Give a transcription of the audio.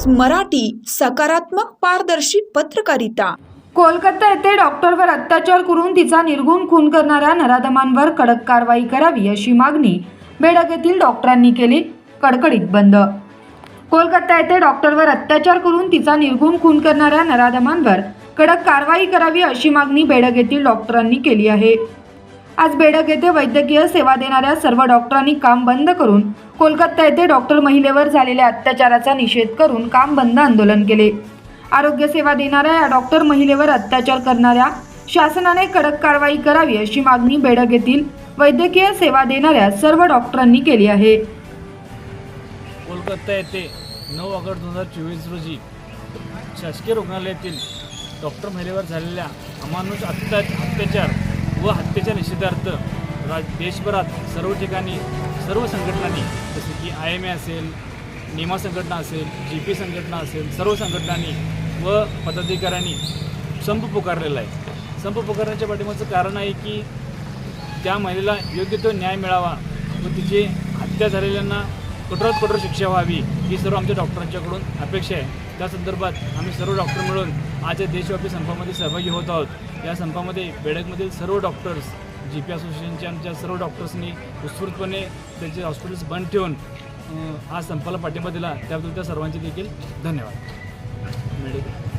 News Marathi सकारात्मक पारदर्शी पत्रकारिता. कोलकाता येथे डॉक्टरवर अत्याचार करून तिचा निर्गुण खून करणाऱ्या नराधमांवर कडक कारवाई करावी अशी मागणी बेडक येथील डॉक्टरांनी केली कडकडीत बंद. कोलकाता येथे डॉक्टरवर अत्याचार करून तिचा निर्गुण खून करणाऱ्या नराधमांवर कडक कारवाई करावी अशी मागणी बेडक येथील डॉक्टरांनी केली आहे. आज बेडक येथे वैद्यकीय सेवा देणाऱ्या सर्व डॉक्टरांनी काम बंद करून कोलकाता येथे डॉक्टर महिलेवर झालेल्या अत्याचाराचा निषेध करून काम बंद आंदोलन केले. आरोग्य सेवा देणाऱ्या या डॉक्टर महिलेवर अत्याचार करणाऱ्या शासनाने कडक कारवाई करावी अशी मागणी बेडक येथील वैद्यकीय सेवा देणाऱ्या सर्व डॉक्टरांनी केली आहे. कोलकाता येथे नऊ ऑगस्ट दोन हजार चोवीस रोजी शासकीय रुग्णालयातील डॉक्टर महिलेवर झालेल्या अमानुष अत्या अत्याचार व हत्येच्या निषेधार्थ राज देशभरात सर्व ठिकाणी सर्व संघटनांनी जसे की आय एम ए असेल निमा संघटना असेल जी पी संघटना असेल सर्व संघटनांनी व पदाधिकाऱ्यांनी संप पुकारलेला आहे. संप पुकारण्याच्या पाठीमागचं कारण आहे की त्या महिलेला योग्य तो न्याय मिळावा व तिची हत्या झालेल्यांना कठोरात कठोर शिक्षा व्हावी ही सर्व आमच्या डॉक्टरांच्याकडून अपेक्षा आहे. त्या संदर्भात आम्ही सर्व डॉक्टर मिळून आज या देशव्यापी संपामध्ये सहभागी होत आहोत. या संपामध्ये बेडकमधील सर्व डॉक्टर्स जी पी असोसिएशनच्या आमच्या सर्व डॉक्टर्सनी उत्स्फूर्तपणे त्यांचे हॉस्पिटल्स बंद ठेवून हा संपाला पाठिंबा दिला. त्याबद्दल त्या सर्वांचे देखील धन्यवाद. मेडिकल.